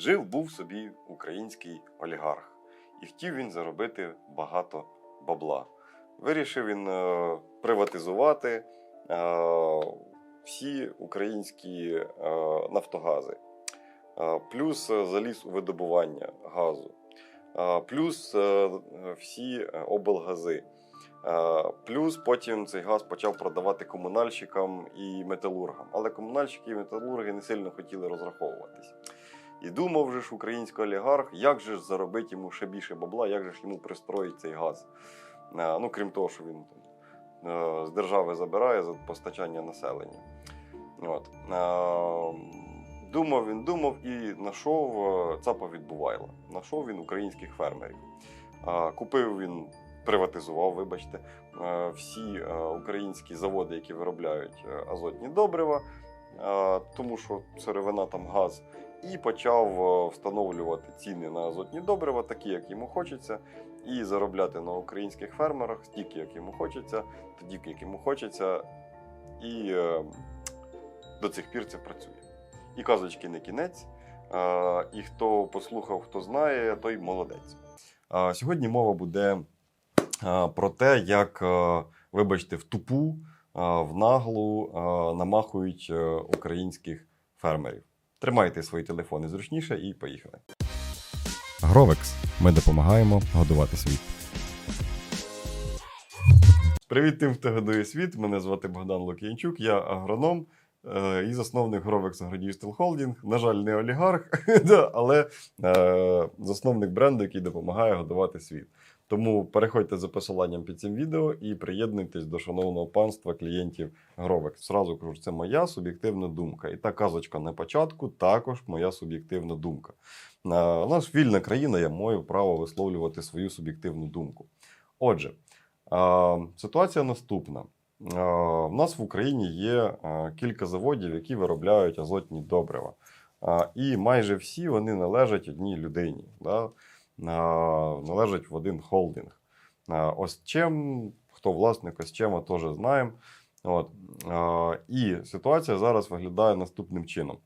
Жив був собі український олігарх, і хотів він заробити багато бабла. Вирішив він е, приватизувати е, всі українські е, нафтогази, плюс заліз у видобування газу, плюс всі облгази. Плюс потім цей газ почав продавати комунальщикам і металургам. Але комунальщики і металурги не сильно хотіли розраховуватись. І думав же ж український олігарх, як же ж заробити йому ще більше бабла, як же ж йому пристроїть цей газ. Е, Ну, крім того, що він там, е, з держави забирає за постачання населення. От. Е, Думав він, думав і знайшов ЦАПа від Бувайла. Знайшов він українських фермерів. Купив він, приватизував, вибачте, всі українські заводи, які виробляють азотні добрива, тому що сировина там газ, і почав е, встановлювати ціни на азотні добрива, такі, як йому хочеться, і заробляти на українських фермерах стільки, як йому хочеться, тоді, як йому хочеться, і е, до цих пір це працює. І казочки не кінець. І хто послухав, хто знає, той молодець. Сьогодні мова буде про те, як, е, вибачте, в тупу, в наглу е, намахують е, українських фермерів. Тримайте свої телефони зручніше і поїхали. Гровекс. Ми допомагаємо годувати світ. Привіт тим, хто годує світ. Мене звати Богдан Лук'янчук, я агроном е, і засновник Grovex Агродіїстил Холдінг. На жаль, не олігарх, але е, засновник бренду, який допомагає годувати світ. Тому переходьте за посиланням під цим відео і приєднуйтесь до шановного панства клієнтів Grovex. Сразу кажу, це моя суб'єктивна думка. І та казочка на початку також моя суб'єктивна думка. У нас вільна країна, я маю право висловлювати свою суб'єктивну думку. Отже, Ситуація наступна. У нас в Україні є кілька заводів, які виробляють азотні добрива. І майже всі вони належать одній людині, да? А, належать в один холдинг. Ось чим, хто власник, ось чим ми теж знаємо. От. І ситуація зараз виглядає наступним чином.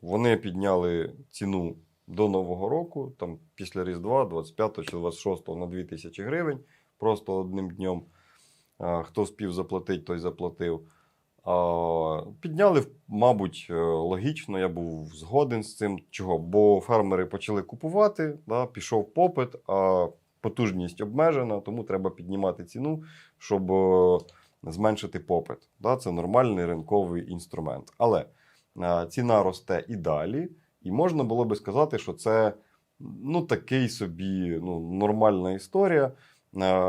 Вони підняли ціну до Нового року, там після Різдва, 25 чи 26 на 2000 гривень, просто одним днем. Хто спів заплатити, той заплатив. Підняли, мабуть, е, логічно, я був згоден з цим. Чого? Бо фермери почали купувати, да, пішов попит, а потужність обмежена, тому треба піднімати ціну, щоб е, зменшити попит. Да, Це нормальний ринковий інструмент. Але е, ціна росте і далі. І можна було би сказати, що це ну, такий собі ну, нормальна історія.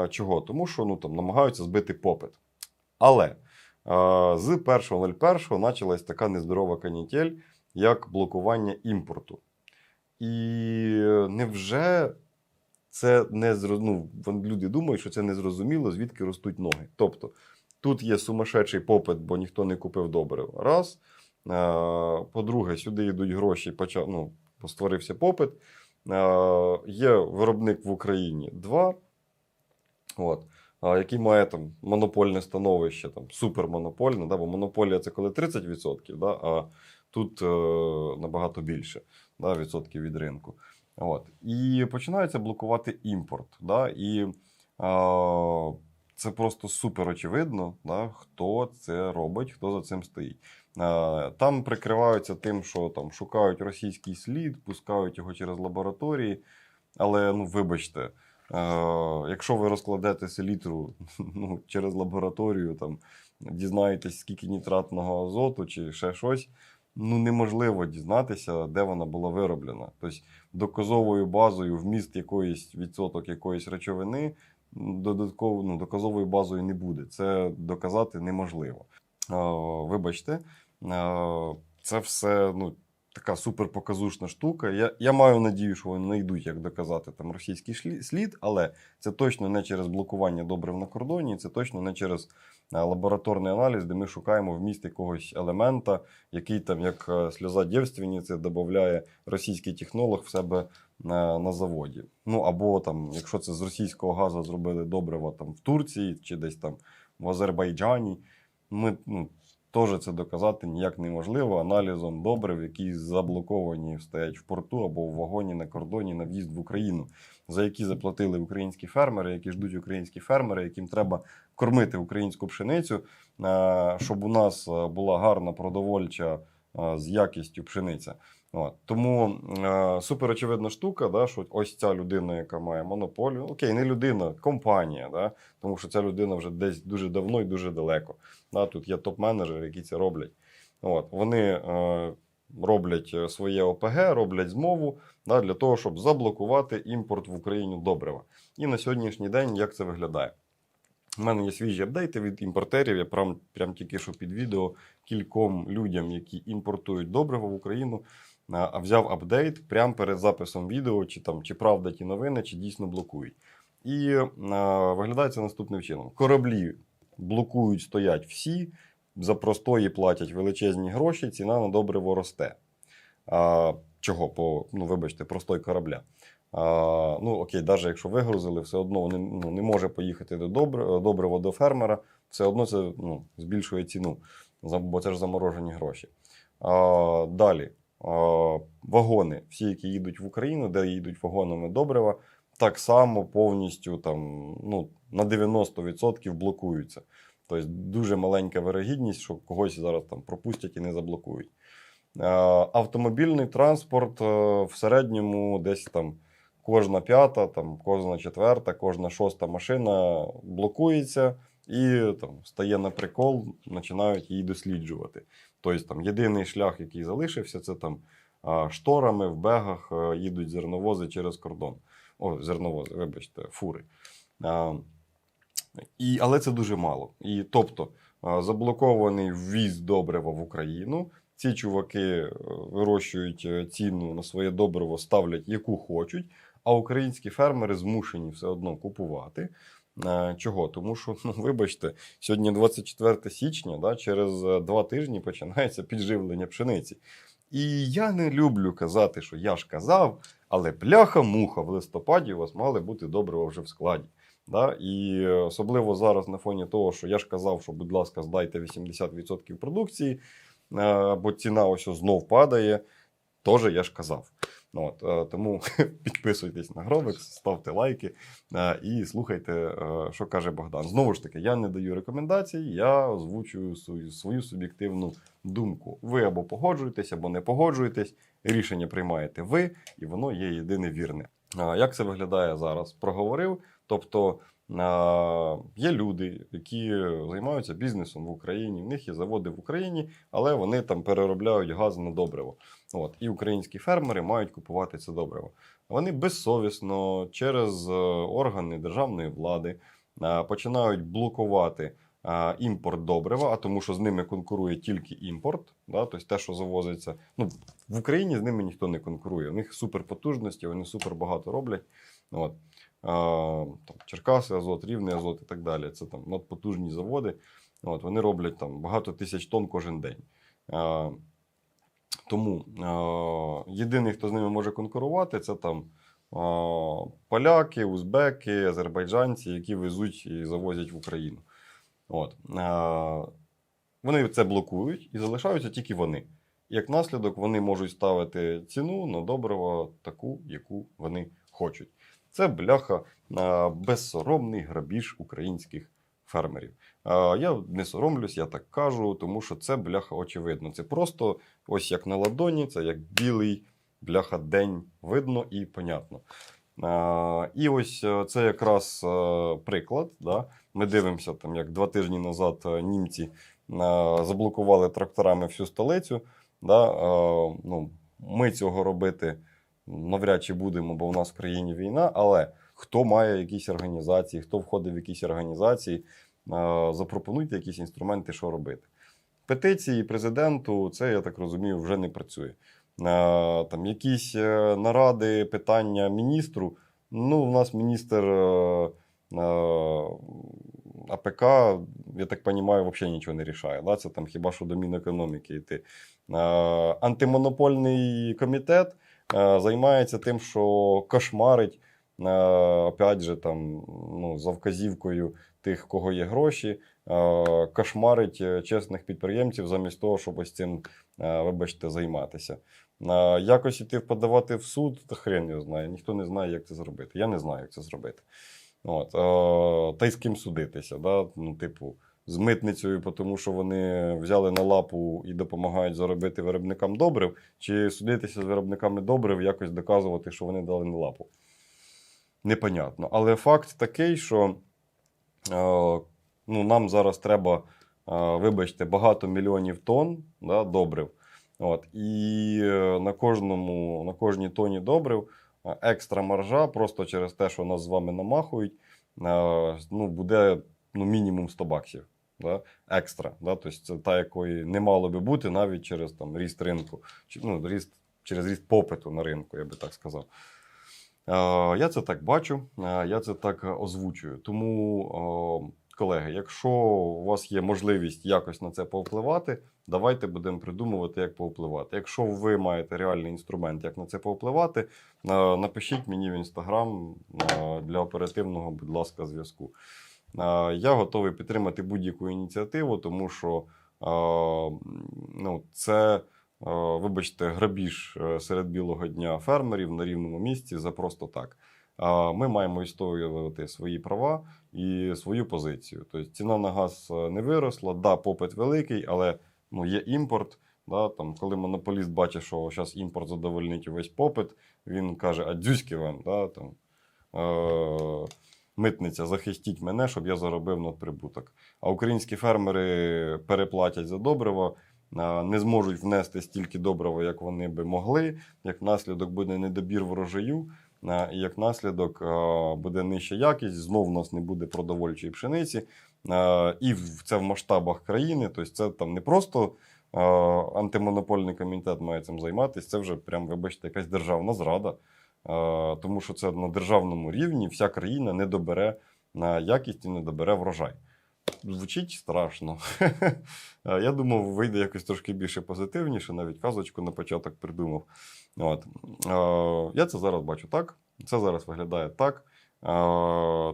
Чого? Тому що ну, там, намагаються збити попит. Але з 1.01 почалась така нездорова канітель, як блокування імпорту. І невже це не ну, люди думають, що це незрозуміло, звідки ростуть ноги. Тобто тут є сумасшедший попит, бо ніхто не купив добрив. Раз. По-друге, сюди йдуть гроші, почав, ну, створився попит. Є виробник в Україні два, от, який має там монопольне становище, там, супермонопольне, да, бо монополія це коли 30%, да, а тут е, набагато більше да, відсотків від ринку. От. І починається блокувати імпорт. Да, і е, це просто супер очевидно, да, хто це робить, хто за цим стоїть. Е, Там прикриваються тим, що там шукають російський слід, пускають його через лабораторії. Але ну, вибачте, якщо ви розкладете селітру ну, через лабораторію, там дізнаєтесь, скільки нітратного азоту чи ще щось, ну неможливо дізнатися, де вона була вироблена. Тобто доказовою базою вміст якоїсь відсоток якоїсь речовини додатково ну, доказовою базою не буде. Це доказати неможливо. Е, вибачте, е, це все ну, така суперпоказушна штука. Я, я маю надію, що вони знайдуть, як доказати там російський слід, але це точно не через блокування добрив на кордоні, це точно не через е, лабораторний аналіз, де ми шукаємо вміст якогось елемента, який там, як е, сльоза дівственниці, додає російський технолог в себе на, на заводі. Ну або там, якщо це з російського газу зробили добрива там в Турції чи десь там в Азербайджані. Ми, ну, Теж це доказати ніяк неможливо. Аналізом добрив, які заблоковані стоять в порту або в вагоні на кордоні на в'їзд в Україну, за які заплатили українські фермери, які ждуть українські фермери, яким треба кормити українську пшеницю, е, щоб у нас е, була гарна продовольча з якістю пшениця. От. Тому е, супер очевидна штука, да, що ось ця людина, яка має монополію, окей, не людина, компанія, да, тому що ця людина вже десь дуже давно і дуже далеко. Да, тут є топ-менеджери, які це роблять. От, вони е, роблять е, своє ОПГ, роблять змову да, для того, щоб заблокувати імпорт в Україну добрива. І на сьогоднішній день як це виглядає? У мене є свіжі апдейти від імпортерів. Я прям, прям тільки що під відео кільком людям, які імпортують добриво в Україну, а взяв апдейт прямо перед записом відео, чи там чи правда ті новини, чи дійсно блокують. І а, виглядає це наступним чином: кораблі блокують, стоять всі, за простої платять величезні гроші, ціна на добриво росте. А, чого? По, ну, вибачте, простой корабля. А, ну, окей, навіть якщо вигрузили, все одно вони, ну, не може поїхати до добри, добрива до фермера, все одно це ну, збільшує ціну, бо це ж заморожені гроші. А, далі. Вагони, всі, які їдуть в Україну, де їдуть вагонами добрива, так само повністю там, ну, на 90% блокуються. Тобто дуже маленька вирогідність, що когось зараз там пропустять і не заблокують. Е, Автомобільний транспорт е, в середньому десь там кожна п'ята, там, кожна четверта, кожна шоста машина блокується і там, стає на прикол, починають її досліджувати. Тобто там єдиний шлях, який залишився, це там шторами в бегах е, їдуть зерновози через кордон. О, зерновози, вибачте, фури. І, але це дуже мало. І тобто заблокований ввіз добрива в Україну. Ці чуваки е, вирощують е, ціну на своє добриво, ставлять яку хочуть, а українські фермери змушені все одно купувати. Е, Чого? Тому що, ну, вибачте, сьогодні 24 січня, да, через два тижні починається підживлення пшениці. І я не люблю казати, що я ж казав, але пляха-муха в листопаді у вас мали бути добрива вже в складі. Да? І особливо зараз на фоні того, що я ж казав, що, будь ласка, здайте 80% продукції, бо ціна ось знов падає. Теж я ж казав. Ну, От, е, тому підписуйтесь на Гробекс, ставте лайки е, і слухайте, е, що каже Богдан. Знову ж таки, я не даю рекомендацій, я озвучую свою, свою суб'єктивну думку. Ви або погоджуєтесь, або не погоджуєтесь. Рішення приймаєте ви, і воно є єдине вірне. Як це виглядає зараз? Проговорив. Тобто є люди, які займаються бізнесом в Україні, в них є заводи в Україні, але вони там переробляють газ на добриво. От, і українські фермери мають купувати це добриво. Вони безсовісно через е, органи державної влади е, починають блокувати е, імпорт добрива, а тому що з ними конкурує тільки імпорт, да, тобто те, що завозиться. Ну, в Україні з ними ніхто не конкурує. У них суперпотужності, вони супер багато роблять. От. Там, Черкаси, Азот, Рівний Азот і так далі. Це там надпотужні заводи. От, вони роблять там багато тисяч тонн кожен день. Е, тому е, єдиний, хто з ними може конкурувати, це там е, поляки, узбеки, азербайджанці, які везуть і завозять в Україну. От. Е, вони це блокують і залишаються тільки вони. Як наслідок, вони можуть ставити ціну на добриво таку, яку вони хочуть. Це бляха е, безсоромний грабіж українських фермерів. Е, Я не соромлюсь, я так кажу, тому що це бляха очевидно. Це просто ось як на ладоні, це як білий бляха день видно і понятно. Е, І ось це якраз приклад. Да? Ми дивимося, там, як два тижні назад німці заблокували тракторами всю столицю. Да? Ну, ми цього робити навряд чи будемо, бо у нас в країні війна. Але хто має якісь організації, хто входить в якісь організації, е, запропонуйте якісь інструменти, що робити. Петиції президенту, це, я так розумію, вже не працює. Е, Там якісь е, наради, питання міністру. Ну, у нас міністр АПК, я так розумію, взагалі нічого не рішає. Да? Це там хіба що до Мінекономіки йти. Антимонопольний комітет займається тим, що кошмарить, е, опять же, там, ну, за вказівкою тих, кого є гроші, е, кошмарить е, чесних підприємців замість того, щоб ось цим, е, вибачте, займатися. Е, Якось іти подавати в суд, та хрен його знає. Ніхто не знає, як це зробити. Я не знаю, як це зробити. От, е, та й з ким судитися. Да? Ну, типу, з митницею, тому що вони взяли на лапу і допомагають заробити виробникам добрив, чи судитися з виробниками добрив, якось доказувати, що вони дали на лапу. Непонятно. Але факт такий, що е, ну, нам зараз треба, е, вибачте, багато мільйонів тонн да, добрив. От, і е, на, кожному, на кожній тоні добрив екстра маржа, просто через те, що нас з вами намахують, ну, буде ну, мінімум 100 баксів. Да? Екстра. Да? Тобто та, якої не мало би бути навіть через там, ріст ринку, ну, ріст, через ріст попиту на ринку, я би так сказав. Я це так бачу, я це так озвучую. Тому, колеги, якщо у вас є можливість якось на це повпливати, давайте будемо придумувати, як повпливати. Якщо ви маєте реальний інструмент, як на це повпливати, напишіть мені в інстаграм для оперативного, будь ласка, зв'язку. Я готовий підтримати будь-яку ініціативу, тому що ну, це, вибачте, грабіж е, серед білого дня фермерів на рівному місці за просто так. Ми маємо відстоювати свої права і свою позицію. Тобто ціна на газ е, не виросла, да, попит великий, але ну, є імпорт. Да, там, коли монополіст бачить, що зараз імпорт задовольнить увесь попит, він каже: а дзюськи вам, да, там, е- митниця, захистіть мене, щоб я заробив надприбуток. А українські фермери переплатять за добрива, е, не зможуть внести стільки добрива, як вони би могли. Як наслідок буде недобір врожаю, е, і як наслідок буде нижча якість, знов у нас не буде продовольчої пшениці. І це в масштабах країни. Тобто це там не просто антимонопольний комітет має цим займатися, це вже прям, вибачте, якась державна зрада. Е, Тому що це на державному рівні вся країна не добере на якість і не добере врожай. Звучить страшно. Е, Я думав, вийде якось трошки більше позитивніше, навіть казочку на початок придумав. От. Е, Я це зараз бачу так. Це зараз виглядає так. Е,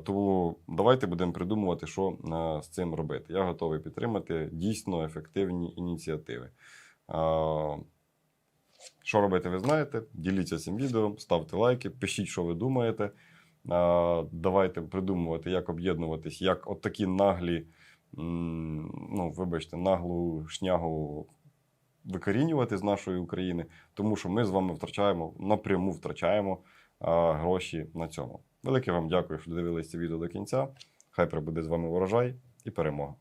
Тому давайте будемо придумувати, що е, з цим робити. Я готовий підтримати дійсно ефективні ініціативи. Що робити, ви знаєте. Діліться цим відео, ставте лайки, пишіть, що ви думаєте. Давайте придумувати, як об'єднуватись, як от такі наглі, ну, вибачте, наглу шнягу викорінювати з нашої України, тому що ми з вами втрачаємо напряму втрачаємо гроші на цьому. Велике вам дякую, що дивилися відео до кінця. Хай прибуде з вами урожай і перемога.